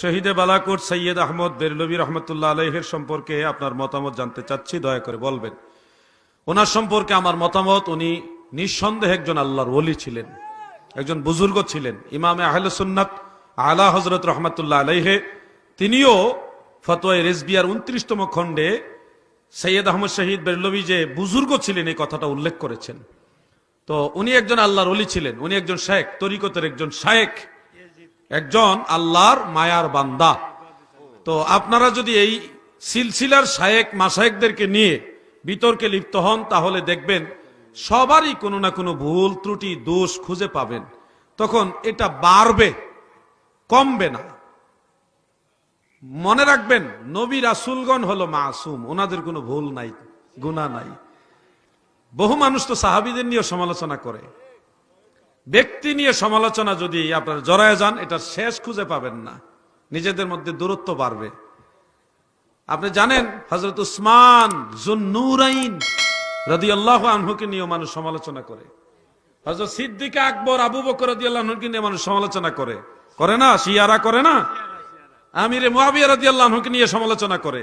শহীদে বালাকোট সৈয়দ আহমদ বেরলবী রহমতুল্লাহ আলহের সম্পর্কে আপনার মতামত জানতে চাচ্ছি, দয়া করে বলবেন। ওনার সম্পর্কে আমার মতামত, উনি নিঃসন্দেহে একজন আল্লাহর ওলি ছিলেন, একজন বুজুর্গ ছিলেন। ইমামে আহলে সুন্নাত আলা হজরত রহমতুল্লাহ আলহে তিনিও ফতোয় রেজবিয়ার উনত্রিশতম খণ্ডে সৈয়দ আহমদ শহীদ বেরলবী যে বুজুর্গ ছিলেন, এই কথাটা উল্লেখ করেছেন। তো উনি একজন আল্লাহর অলি ছিলেন, উনি একজন শেখ তরিকতের একজন শায়েক একজন আল্লাহর মায়ার বান্দা। তো আপনারা যদি এই সিলসিলার শায়েক মাসায়েকদেরকে নিয়ে বিতর্কে লিপ্ত হন, তাহলে দেখবেন সবারই কোনো না কোনো ভুল, ত্রুটি, দোষ খুঁজে পাবেন। তখন এটা বাড়বে, কমবে না। মনে রাখবেন, নবী রাসুলগণ হলো মাসুম, ওনাদের কোনো ভুল নাই গুণা নাই। বহু মানুষ তো সাহাবিদের নিয়ে সমালোচনা করে। ব্যক্তি নিয়ে সমালোচনা যদি আপনার জড়ায় যান, এটা শেষ খুঁজে পাবেন না। নিজেদের মধ্যে দূরত্ব বাড়বে। আপনি জানেন হজরত উসমান জুন্নুরাইন রদি আল্লাহ আনহুকে নিয়ে মানুষ সমালোচনা করে। হজরত সিদ্দিক আকবর, আবু বকর রদি আল্লাহকে নিয়ে মানুষ সমালোচনা করে। করে না? শিয়ারা করে না? আমিরে মুয়াবিয়া রদি আল্লাহকে নিয়ে সমালোচনা করে।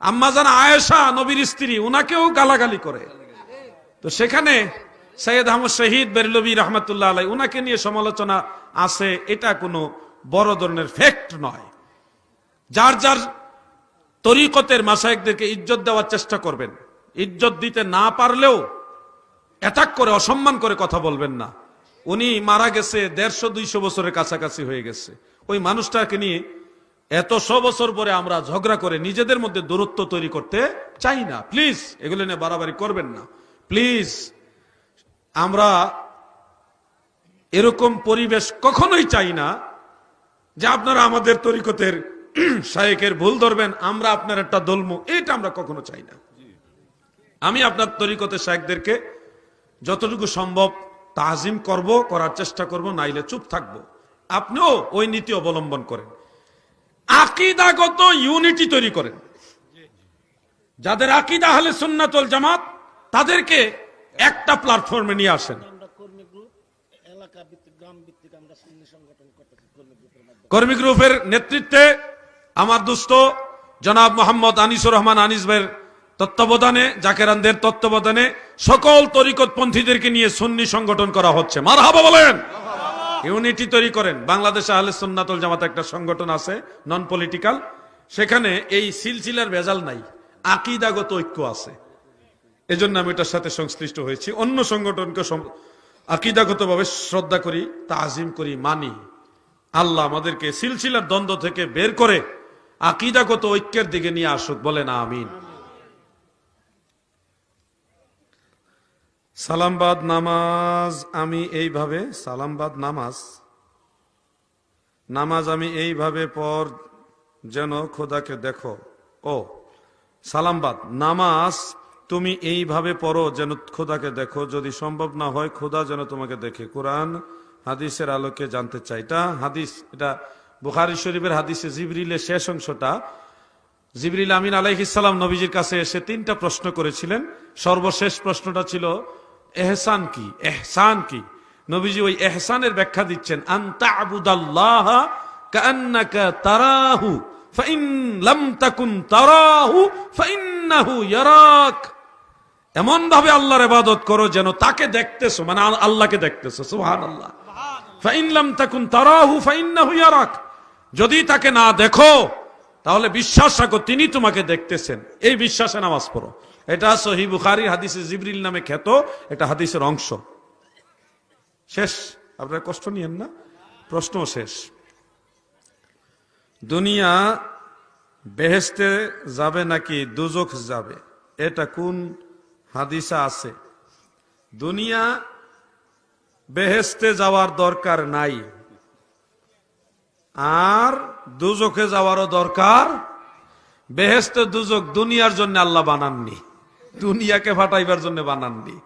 আম্মা জান আয়েশা, নবীর স্ত্রী, উনাকেও গালাগালি করে। তো সেখানে সৈয়দ আহমদ শহীদ বেরলবী রহমতুল্লাহ আলাই উনাকে নিয়ে সমালোচনা আছে, এটা কোনো বড় ধরনের ফ্যাক্ট নয়। যার যার তরিকতের মাসায়কদেরকে ইজ্জত দেওয়ার চেষ্টা করবেন, ইজ্জত দিতে না পারলেও অ্যাটাক করে, অসম্মান করে কথা বলবেন না। উনি মারা গেছে দেড়শো দুইশো বছরের কাছাকাছি হয়ে গেছে। ওই মানুষটাকে নিয়ে এত শ বছর পরে আমরা ঝগড়া করে নিজেদের মধ্যে দূরত্ব তৈরি করতে চাই না। প্লিজ, এগুলো নিয়ে বাড়াবাড়ি করবেন না। প্লিজ আমরা এরকম পরিবেশ কখনোই চাই না যে আপনারা আমাদের তরিকতের শায়েকের ভুল ধরবেন, আমরা আপনার একটা দলমু। এটা আমরা কখনো চাই না। আমি আপনার তরিকতের শায়েকদেরকে যতটুকু সম্ভব তাজিম করব, করার চেষ্টা করব, নাইলে চুপ থাকব। আপনিও ওই নীতি অবলম্বন করেন। আকিদাগত ইউনিটি তৈরি করেন। যাদের আকিদা হলে সুন্নাতল জামাত, তাদেরকে একটা প্ল্যাটফর্মে নিয়ে আসেন। কর্মী গ্রুপের নেতৃত্বে আমার দুস্থ জনাব মোহাম্মদ আনিসুর রহমান আনিস ভাইয়ের তত্ত্বাবধানে জাকেরানদের তত্ত্বাবধানে সকল তরিকতপন্থীদেরকে নিয়ে সুন্নি সংগঠন করা হচ্ছে। মার হাবা বলেন ইউনিটি তৈরি করেন। বাংলাদেশে আহলে সুন্নাতুল জামাত একটা সংগঠন আছে নন পলিটিক্যাল সেখানে এই সিলসিলার ভেজাল নাই আকিদাগত ঐক্য আছে। এজন্য আমি এটার সাথে সংশ্লিষ্ট হয়েছি। অন্য সংগঠনকে আকিদাগতভাবে শ্রদ্ধা করি, তাজিম করি, মানি। আল্লাহ আমাদেরকে সিলসিলার দ্বন্দ্ব থেকে বের করে আকিদাগত ঐক্যের দিকে নিয়ে আসুক, বলেন আমিন। সালামবাদ নামাজ আমি এইভাবে, সালামবাদ নামাজ নামাজ আমি এইভাবে পর যেন খোদাকে দেখো। ও, সালামবাদ, নামাজ তুমি এইভাবে পড়ো যেন খোদাকে দেখো। যদি সম্ভব না হয়, খোদা যেন তোমাকে দেখে। কোরআন হাদিসের আলোকে জানতে চাই। এটা হাদিস, এটা বুখারি শরীফের হাদিসে জিবরিলের শেষ অংশটা। জিবরিল আমিন আলাইহিসাল্লাম নবীজির কাছে এসে তিনটা প্রশ্ন করেছিলেন। সর্বশেষ প্রশ্নটা ছিল, এহসান কি? এহসান কি? নবীজি ওই এহসানের ব্যাখ্যা দিচ্ছেন আন্তা আবুদাল্লাহ তারাহু ফাইন লাম তাকুন তারাহু ফাইন্নাহু ইয়ারাক। এমন ভাবে আল্লাহর ইবাদত করো যেন তাকে দেখতেছো মানে আল্লাহকে দেখতেছো। সুবহানাল্লাহ। ফাইন লাম তাকুন তারাহু, ফাইন্নাহু ইয়ারাক। যদি তাকে না দেখো, তাহলে বিশ্বাস রাখো, তিনি তোমাকে দেখতেছেন। এই বিশ্বাসে নামাজ পড়ো। এটা সহি বুখারী হাদিসে জিবরিল নামে খ্যাত, এটা হাদিসের অংশ। শেষ। আপনারা কষ্ট নিয়েন না? প্রশ্ন শেষ। দুনিয়া বেহেস্তে যাবে নাকি দুজক যাবে? এটা কোন হাদিসা আছে। দুনিয়া বেহেস্তে যাওয়ার দরকার নাই। আর দুজকে যাওয়ারও দরকার। বেহেস্তে দুজক দুনিয়ার জন্য আল্লাহ বানাননি। দুনিয়াকে ফাটাইবার জন্য বানাননি।